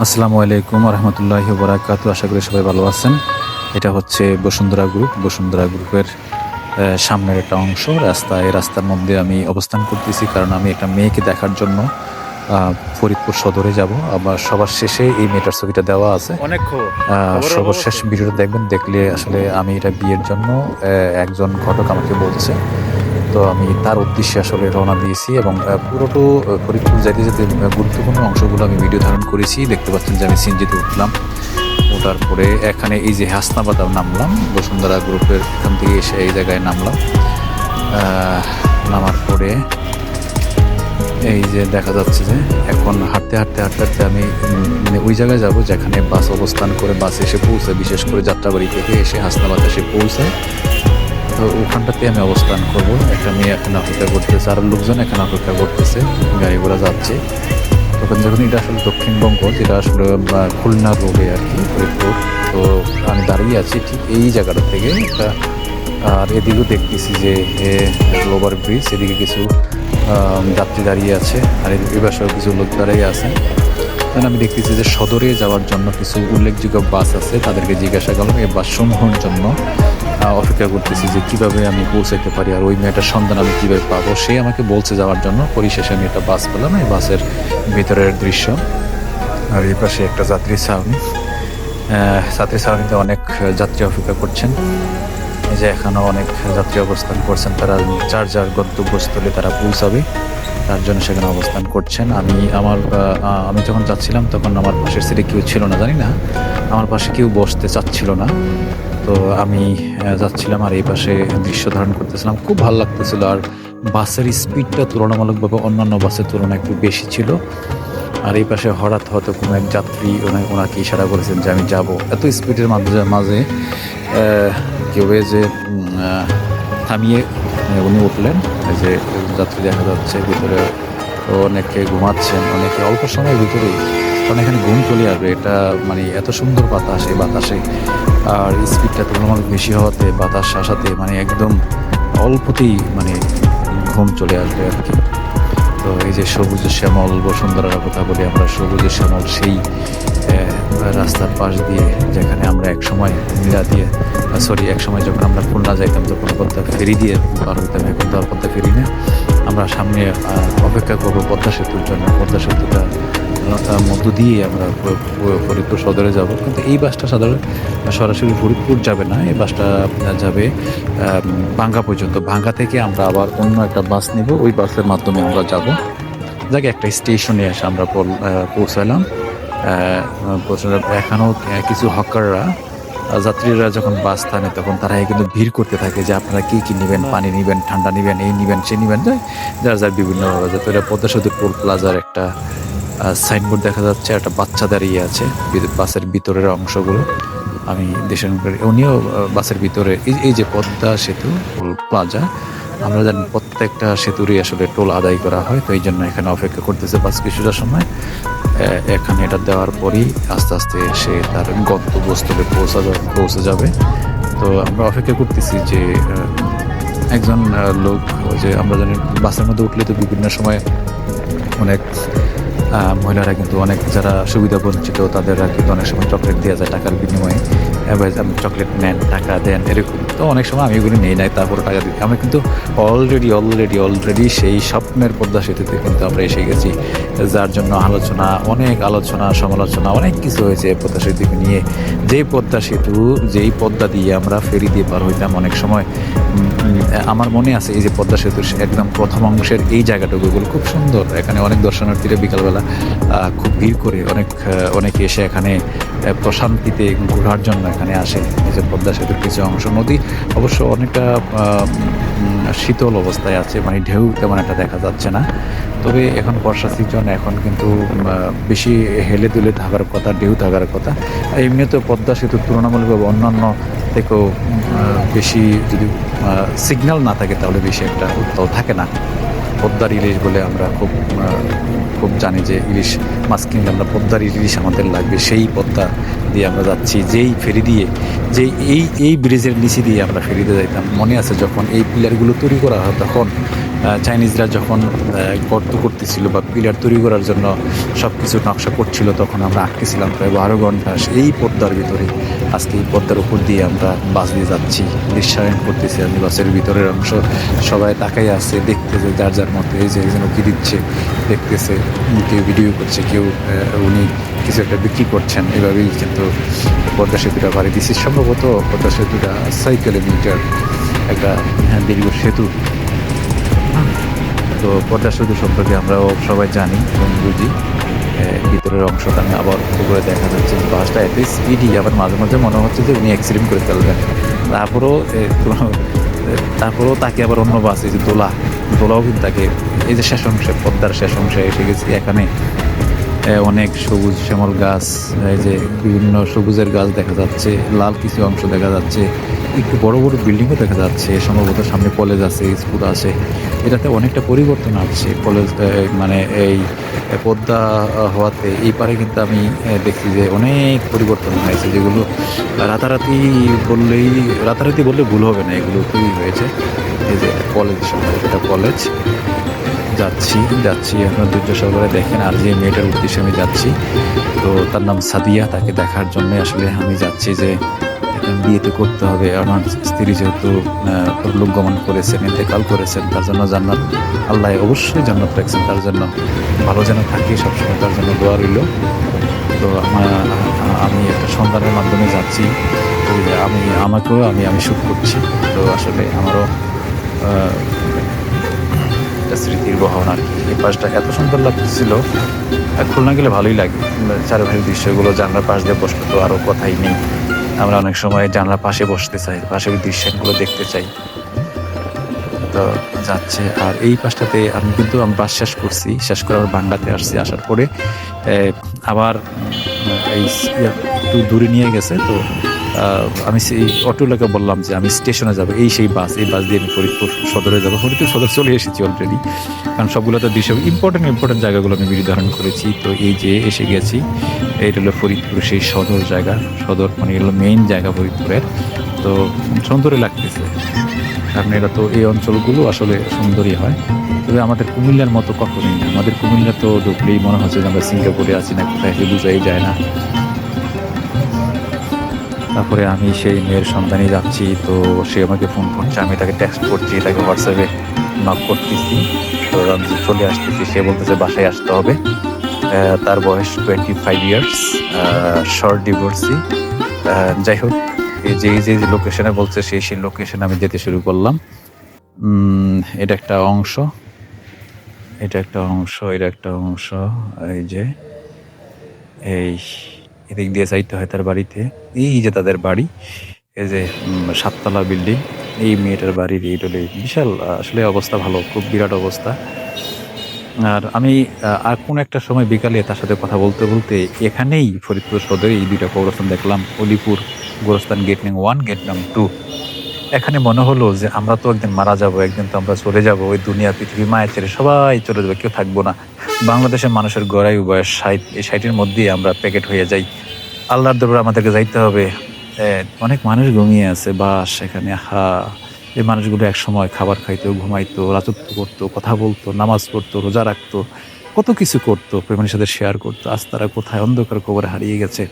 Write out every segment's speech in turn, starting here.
আসসালামু আলাইকুম রহমতুল্লাহ বরাকাতু আশা করি সবাই ভালো আছেন। এটা হচ্ছে বসুন্ধরা গ্রুপ। বসুন্ধরা গ্রুপের সামনের একটা অংশ। রাস্তা এই রাস্তার মধ্যে আমি অবস্থান করতেছি কারণ আমি একটা মেয়েকে দেখার জন্য ফরিদপুর সদরে যাব। আবার সবার শেষে এই মেয়েটার ছবিটা দেওয়া আছে। অনেক আহ, সর্বশেষ ভিডিওটা দেখবেন। দেখলে আসলে আমি এটা বিয়ের জন্য একজন ঘটক আমাকে বলছে। তো আমি তার উদ্দেশ্যে আসলে রওনা দিয়েছি এবং পুরোটো ফরিদপুর যাইতে যেতে গুরুত্বপূর্ণ অংশগুলো আমি ভিডিও ধারণ করেছি। দেখতে পাচ্ছেন যে আমি সিনজিতে উঠলাম। ওঠার পরে এখানে এই যে হাসনাবাদ নামলাম, বসুন্ধরা গ্রুপের এখান থেকে এসে এই জায়গায় নামলাম। নামার পরে এই যে দেখা যাচ্ছে যে এখন হাঁটতে হাঁটতে হাঁটতে হাঁটতে আমি ওই জায়গায় যাব যেখানে বাস অবস্থান করে বাস এসে পৌঁছায়। বিশেষ করে যাত্রাবাড়ি থেকে এসে হাসনাবাদ এসে পৌঁছায়। তো ওখানটাতে আমি অবস্থান করব। একটা মেয়ে এখানে অপেক্ষা করতেছে আর লোকজন এখানে অপেক্ষা করতেছে গাড়ি ঘোড়া যাচ্ছে। তখন যখন এটা আসলে দক্ষিণবঙ্গ, যেটা আসলে খুলনা রোডে আর কি, ফরিদপুর, তো আমি দাঁড়িয়ে আছি ঠিক এই জায়গাটা থেকে। একটা আর এদিকেও দেখতেছি যে ওভার ব্রিজ, এদিকে কিছু যাত্রী দাঁড়িয়ে আছে, আর এ পাশেও কিছু লোক দাঁড়িয়ে আছে। তখন আমি দেখতেছি যে সদরে যাওয়ার জন্য কিছু উল্লেখযোগ্য বাস আছে, তাদেরকে জিজ্ঞাসা করলাম এই বাস সমূহের জন্য। অপেক্ষা করতেছি যে কীভাবে আমি পৌঁছাতে পারি আর ওই মেয়েটার সন্ধান আমি কীভাবে পাবো? সে আমাকে বলছে যাওয়ার জন্য। পরিশেষে আমি একটা বাস পেলাম। এই বাসের ভিতরের দৃশ্য। আর এই পাশে একটা যাত্রী ছাউনি। যাত্রী ছাউনিতে অনেক যাত্রী অপেক্ষা করছেন। যে এখানেও অনেক যাত্রী অবস্থান করছেন। তারা যার যার গন্তব্যস্থলে তারা পৌঁছাবে। তার জন্য সেখানে অবস্থান করছেন। আমি আমার আমি যখন যাচ্ছিলাম তখন আমার পাশের সিটে কেউ ছিল না, জানি না। আমার পাশে কেউ বসতে চাচ্ছিল না। তো আমি যাচ্ছিলাম আর এই পাশে দৃশ্য ধারণ করতেছিলাম। খুব ভালো লাগতেছিল আর বাসের স্পিডটা তুলনামূলকভাবে অন্যান্য বাসের তুলনায় একটু বেশি ছিল। আর এই পাশে হঠাৎ হয়তো কোনো এক যাত্রী ওনা- ওনাকে ইশারা করেছেন যে আমি যাব। এত স্পিডের মাঝে মাঝে কেউ যে থামিয়ে উনি উঠলেন। এই যে যাত্রী দেখা যাচ্ছে, ভিতরে অনেকে ঘুমাচ্ছেন, অনেকে অল্প সময়ের ভিতরেই কারণ এখানে ঘুম চলে আসবে। এটা মানে এত সুন্দর বাতাস, এই বাতাসে। আর স্পিডটা তুলনামূলক বেশি হওয়াতে, বাতাস আসাতে মানে একদম অল্পতেই মানে ঘুম চলে আসবে আর কি। তো এই যে সবুজ শ্যামল, বসুন্ধরার কথা বলি আমরা সবুজ শ্যামল, সেই রাস্তার পাশ দিয়ে যেখানে আমরা এক সময় মিলা দিয়ে সরি এক সময় যখন আমরা খুলনা যাইতাম, তখন পদ্মা ফেরি দিয়ে পার হইতাম। এখন তো আর পদ্মা ফেরি না। আমরা সামনে অপেক্ষা করব পদ্মা সেতুর জন্য। পদ্মা সেতুটা মধ্য দিয়ে আমরা ফরিদপুর সদরে যাব। কিন্তু এই বাসটা সাধারণ, সরাসরি ফরিদপুর যাবে না। এই বাসটা যাবে ভাঙ্গা পর্যন্ত। ভাঙ্গা থেকে আমরা আবার অন্য একটা বাস নিব। ওই বাসের মাধ্যমে আমরা যাব। যাকে, একটা স্টেশনে এসে আমরা পৌঁছালাম। এখানেও কিছু হকাররা যাত্রীরা যখন বাস থামে তখন তারা কিন্তু ভিড় করতে থাকে যে আপনারা কি কি নেবেন পানি নেবেন ঠান্ডা নেবেন এই নেবেন সে নেবেন যার যার বিভিন্নভাবে যাতে এটা পদ্মা সেতু টোল প্লাজার একটা সাইনবোর্ড দেখা যাচ্ছে একটা বাচ্চা দাঁড়িয়ে আছে বাসের ভিতরের অংশগুলো। আমি দেশের উনিও বাসের ভিতরে এই এই যে পদ্মা সেতু টোল প্লাজা আমরা জানি প্রত্যেকটা সেতুরই আসলে টোল আদায় করা হয় তো এই জন্য এখানে অপেক্ষা করতেছে বাস কিছুটা সময়। এখানে এটা দেওয়ার পরই আস্তে আস্তে সে তার গন্তব্যস্থলে পৌঁছা পৌঁছে যাবে। তো আমরা অপেক্ষা করতেছি যে একজন লোক যে আমরা জানি বাসের মধ্যে উঠলে তো বিভিন্ন সময় অনেক মহিলারা কিন্তু অনেক যারা সুবিধা বঞ্চিত তাদেররা কিন্তু অনেক সময় চকলেট দেওয়া যায় টাকার বিনিময়ে। এবার আপনি চকলেট নেন টাকা দেন এরকম। তো অনেক সময় আমি এগুলো নেই নাই, তারপরে টাকা দিই। আমরা কিন্তু অলরেডি অলরেডি অলরেডি সেই স্বপ্নের পদ্মা সেতুতে কিন্তু আমরা এসে গেছি। যার জন্য আলোচনা, অনেক আলোচনা, সমালোচনা, অনেক কিছু হয়েছে পদ্মা সেতুকে নিয়ে। যেই পদ্মা সেতু, যেই পদ্মা দিয়ে আমরা ফেরি দিয়ে পার হইতাম অনেক সময় আমার মনে আছে এই যে পদ্মা সেতুর একদম প্রথম অংশের এই জায়গাটুকু, এগুলো খুব সুন্দর। এখানে অনেক দর্শনার্থীরা বিকালবেলা খুব ভিড় করে অনেক অনেকে এসে এখানে প্রশান্তিতে ঘোরার জন্য এখানে আসে। এই যে পদ্মা সেতুর কিছু অংশ। নদী অবশ্য অনেকটা শীতল অবস্থায় আছে। মানে ঢেউ তেমন একটা দেখা যাচ্ছে না। তবে এখন বর্ষা সিজন, এখন কিন্তু বেশি হেলে দুলে থাকার কথা, ঢেউ থাকার কথা। এমনিতে পদ্মা সেতু তুলনামূলকভাবে অন্যান্য থেকেও বেশি যদি সিগন্যাল না থাকে, তাহলে বেশি একটা উত্তাল থাকে না। পদ্মার ইলিশ বলে আমরা খুব খুব জানি যে ইলিশ মাছ কিনলে আমরা পদ্মার ইলিশ আমাদের লাগবে। সেই পদ্মা দিয়ে আমরা যাচ্ছি, যেই ফেরি দিয়ে যে এই এই ব্রিজের নিচে দিয়ে আমরা ফেরিতে যাইতাম। মনে আছে যখন এই পিলারগুলো তৈরি করা হয় তখন চাইনিজরা যখন গর্ত করতেছিল বা পিলার তৈরি করার জন্য সব কিছু নকশা করছিল, তখন আমরা আটকেছিলাম প্রায় বারো ঘণ্টা। এই পদ্মার ভিতরে আজকে এই পদ্মার উপর দিয়ে আমরা বাস দিয়ে যাচ্ছি বিশ্বায়ন করতেছি আমি বাসের ভিতরের অংশ। সবাই তাকাই আছে, দেখতেছে যার যার মতো এই যে একজন উকি দিচ্ছে, দেখতেছে কেউ ভিডিও করছে, কেউ উনি কিছু একটা বিক্রি করছেন, এভাবেই কিন্তু পদ্মা সেতুটা বাড়ি দিচ্ছি। সম্ভবত পদ্মা সেতুটা ছয় কিলোমিটার একটা দীর্ঘ সেতু। তো পদ্মা সেতু সম্পর্কে আমরাও সবাই জানি এবং বুঝি ভিতরের অংশটা আমি আবার করে দেখা যাচ্ছে যে বাসটা এত স্পিডি আবার মাঝে মাঝে মনে হচ্ছে যে উনি অ্যাক্সিডেন্ট করে ফেলবেন। তারপরেও তারপরেও তাকে আবার অন্য বাস, এই যে দোলা, দোলাও কিন্তু তাকে, এই যে শেষ অংশে, পদ্মার শেষ অংশে এসে গেছি এখানে। অনেক সবুজ শ্যামল গাছ, এই যে বিভিন্ন সবুজের গাছ দেখা যাচ্ছে, লাল কিছু অংশ দেখা যাচ্ছে, একটু বড় বড় বিল্ডিংও দেখা যাচ্ছে, সম্ভবত সামনে কলেজ আছে, স্কুল আছে। এটাতে অনেকটা পরিবর্তন আসছে, কলেজ মানে এই পদ্মা হওয়াতে। এই পারে কিন্তু আমি দেখছি যে অনেক পরিবর্তন হয়েছে, যেগুলো রাতারাতি বললেই, রাতারাতি বললে ভুল হবে না, এগুলো তৈরি হয়েছে। এই যে কলেজ সম্ভবত এটা কলেজ। যাচ্ছি যাচ্ছি, আপনার ধৈর্য সহকারে দেখেন আর যে মেয়েটার উদ্দেশ্যে আমি যাচ্ছি। তো তার নাম সাদিয়া, তাকে দেখার জন্য আসলে আমি যাচ্ছি যে বিয়ে তো করতে হবে। আমার স্ত্রী যেহেতু গমন করেছেন, ইন্তেকাল করেছেন, তার জন্য জান্নাত আল্লাহ অবশ্যই জান্নাত রাখছেন তার জন্য ভালো যেন থাকি, সবসময় তার জন্য দোয়া রইল। তো আমার, আমি একটা সন্ধানের মাধ্যমে যাচ্ছি আমি, আমাকেও আমি আমি শুট করছি। তো আসলে আমারও একটা স্মৃতির বহন আর কি। এই পাশটা এত সুন্দর লাগছিল আর খুলনা গেলে ভালোই লাগে। চারপাশের দৃশ্যগুলো জানলার পাশ দিয়ে বসলে তো আরও কথাই নেই। আমরা অনেক সময় জানলার পাশে বসতে চাই, পাশের দৃশ্যগুলো দেখতে চাই। তো যাচ্ছে। আর এই পাশটাতে আমি কিন্তু আমি বাস শেষ করছি, শেষ করে আমার বাংলাতে আসছি। আসার পরে আবার এই একটু দূরে নিয়ে গেছে, তো আমি সেই অটোলাকে বললাম যে আমি স্টেশনে যাব, এই সেই বাস, এই বাস দিয়ে আমি ফরিদপুর সদরে যাব। ফরিদপুর সদর চলে এসেছি অলরেডি কারণ সবগুলো তো দৃশ্য ইম্পর্টেন্ট ইম্পর্টেন্ট জায়গাগুলো আমি ভিডিও ধারণ করেছি। তো এই যে এসে গেছি এইটা হলো ফরিদপুর সেই সদর জায়গা। সদর মানে এগুলো মেইন জায়গা ফরিদপুরের। তো সুন্দরই লাগতেছে। কারণ এটা তো এই অঞ্চলগুলো আসলে সুন্দরই হয়। তবে আমাদের কুমিল্লার মতো কখনোই না। আমাদের কুমিল্লা তো ঢুকলেই মনে হচ্ছে যে আমরা সিঙ্গাপুরে আছি না, কোথায় বুঝাই যায় না। তারপরে আমি সেই মেয়ের সন্ধানে যাচ্ছি, তো সে আমাকে ফোন করছে, আমি তাকে টেক্সট করছি, তাকে হোয়াটসঅ্যাপে নক করতেছি। তো চলে আসতেছি, সে বলতেছে বাসায় আসতে হবে। তার বয়স twenty five years short divorcee যাই হোক, এই যে যে যে লোকেশনে বলছে, সেই সেই লোকেশনে আমি যেতে শুরু করলাম। এটা একটা অংশ। এটা একটা অংশ, এটা একটা অংশ, এই যে, এই এদিক দিয়ে যাইতে হয় তার বাড়িতে। এই যে তাদের বাড়ি, এই যে সাততলা বিল্ডিং, এই মেয়েটার বাড়ির এই ডলে বিশাল আসলে অবস্থা ভালো, খুব বিরাট অবস্থা। আর আমি আর কোনো একটা সময় বিকালে তার সাথে কথা বলতে বলতে এখানেই ফরিদপুর সদরে এই দুইটা কবরস্থান দেখলাম, অলিপুর গোরস্থান গেট নং ওয়ান, গেট নং টু। এখানে মনে হলো যে আমরা তো একদিন মারা যাব, একদিন তো আমরা চলে যাব, ওই দুনিয়া পৃথিবী মায়ের ছেড়ে সবাই চলে যাবে, কেউ থাকব না। বাংলাদেশের মানুষের গড়াই বয়স ষাট এই ষাটের মধ্যেই আমরা প্যাকেট হয়ে যাই। আল্লাহর দরবারে আমাদেরকে যাইতে হবে। অনেক মানুষ ঘুমিয়ে আছে, বাস এখানে হা এই মানুষগুলো এক সময় খাবার খাইতো, ঘুমাইতো, রাজত্ব করতো, কথা বলতো, নামাজ পড়তো, রোজা রাখতো, কত কিছু করতো, প্রেমের সাথে শেয়ার করতো, আজ তারা কোথায়, অন্ধকার কবরে হারিয়ে গেছে।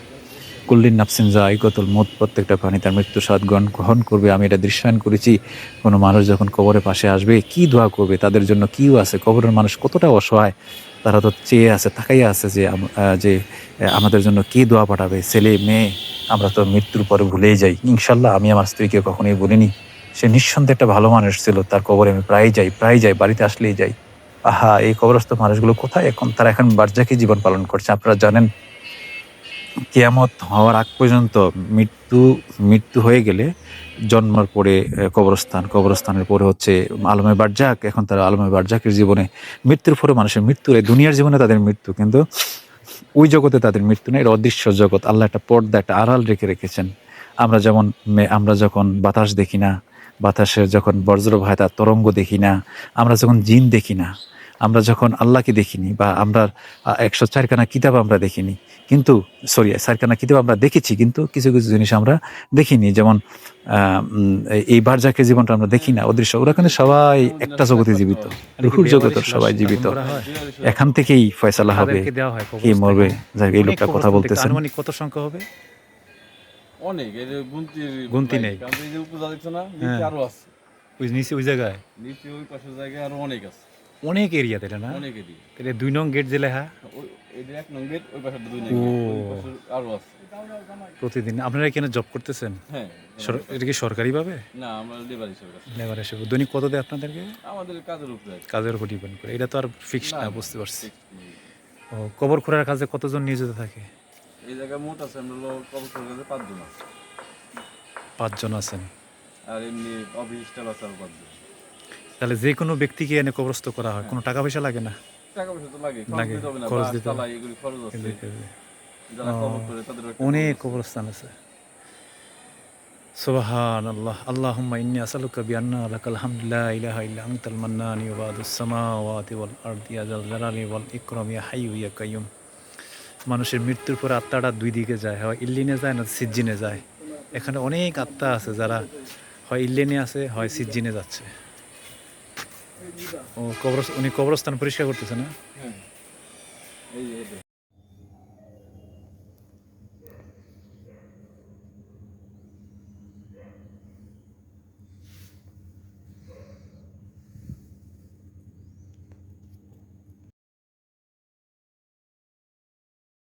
কুল্লিন নাফসিন জায়গতুল মত প্রত্যেকটা প্রাণী তার মৃত্যু স্বাদ গ্রহণ গ্রহণ করবে। আমি এটা দৃশ্যায়ন করেছি, কোনো মানুষ যখন কবরের পাশে আসবে, কি দোয়া করবে? তাদের জন্য কিও আছে? কবরের মানুষ কতটা অসহায়? তারা তো চেয়ে আছে তাকাই আছে যে যে আমাদের জন্য কে দোয়া পাঠাবে? ছেলে, মেয়ে, আমরা তো মৃত্যুর পরে ভুলেই যাই। ইনশাল্লাহ আমি আমার স্ত্রীকে কখনোই বলিনি। সে নিঃসন্দেহে একটা ভালো মানুষ ছিল, তার কবরে আমি প্রায় যাই প্রায় যাই, বাড়িতে আসলেই যাই। আহা, এই কবরস্থ মানুষগুলো কোথায় এখন? তারা এখন বার্জাকি জীবন পালন করছে, আপনারা জানেন। কেয়ামত হওয়ার আগ পর্যন্ত মৃত্যু মৃত্যু হয়ে গেলে জন্মের পরে কবরস্থান, কবরস্থানের পরে হচ্ছে আলমে বারজাক, এখন তারা আলমে বারজাকের জীবনে মৃত্যুর পরে মানুষের মৃত্যু দুনিয়ার জীবনে তাদের মৃত্যু, কিন্তু ওই জগতে তাদের মৃত্যু নেই, এটা অদৃশ্য জগৎ। আল্লাহ একটা পর্দা, একটা আড়াল রেখে রেখেছেন। আমরা যেমন আমরা যখন বাতাস দেখি না, বাতাসের যখন বজ্র ভাই তার তরঙ্গ দেখি না, আমরা যখন জিন দেখি না আমরা যখন আল্লাহকে দেখিনি বা আমরা একশো চারখানা কিতাব আমরা দেখিনি কিন্তু সরি চারখানা কিতাব আমরা দেখেছি কিন্তু কিছু কিছু জিনিস আমরা দেখিনি। যেমন আহ, এই বারজাকের জীবনটা আমরা দেখি না অদৃশ্য। ওরা কিন্তু সবাই একটা জগতে জীবিত। রুহুর জগতের সবাই জীবিত। এখান থেকেই ফয়সালা হবে কি মরবে যাক এই লোকটা কথা বলতে বলতেছেন কত সংখ্যা হবে? অনেক এই যে গুনতির গুনতি নেই। উপজা দেখছ না হ্যাঁ। নিচে আরও আছে। ওই নিচে ওই জায়গায়? নিচে ওই পাশের জায়গায় আরও অনেক আছে। অনেক এরিয়া তাই না? অনেক এদিকে তাহলে দুই নং গেট হ্যাঁ? যে এক নং গেট ওই পাশে দুই নং ও। গেট ওই পাশে আরও আছে। প্রতিদিন। আপনারা এখানে জব করতেছেন? হ্যাঁ। এটা কি সরকারি ভাবে না আমরা লেবার হিসেবে লেবার হিসেবে। দৈনিক কত দেয় আপনাদেরকে? আমাদের কাজের উপরে কাজের উপর ডিপেন্ড করে। এটা তো আর ফিক্সড না বুঝতে পারছি। ও কবর খোঁড়ার কাজে কতজন নিয়োজিত থাকে? এই জায়গায় মোট আছে আমরা লোক কবর কাছে পাঁচজন আছে। পাঁচজন আছেন। আর এমনি অফিস স্টাফ আছে আরও পাঁচজন। তাহলে যে কোনো ব্যক্তিকে এনে কবরস্থ করা হয়। কোনো টাকা পয়সা লাগে না? টাকা পয়সা তো লাগে লাগে, দিতে হবে না খরচ দিতে হবে। এগুলি খরচ আছে। যারা কবর করে তাদের অনেক কবরস্থান আছে। সুবহান আল্লাহ আল্লাহুম্মা ইন্নী আসআলুকা বিআন্না লাকাল হামদু লা ইলাহা ইল্লা আনতাল মান্নানি ওয়া বাদুস সামাওয়াতি ওয়াল আরদি ইয়া জাল জালালি ওয়াল ইকরাম ইয়া হাইয়্যু ইয়া কাইয়্যুম। মানুষের মৃত্যুর পর আত্মাটা দুই দিকে যায় হয় ইল্লিনে যায় না সিজ্জিনে যায়। এখানে অনেক আত্মা আছে যারা হয় ইল্লিনে আছে হয় সিজ্জিনে যাচ্ছে। ও কবর উনি কবরস্থান পরিষ্কার করতেছে না হ্যাঁ এই যে- এই যে।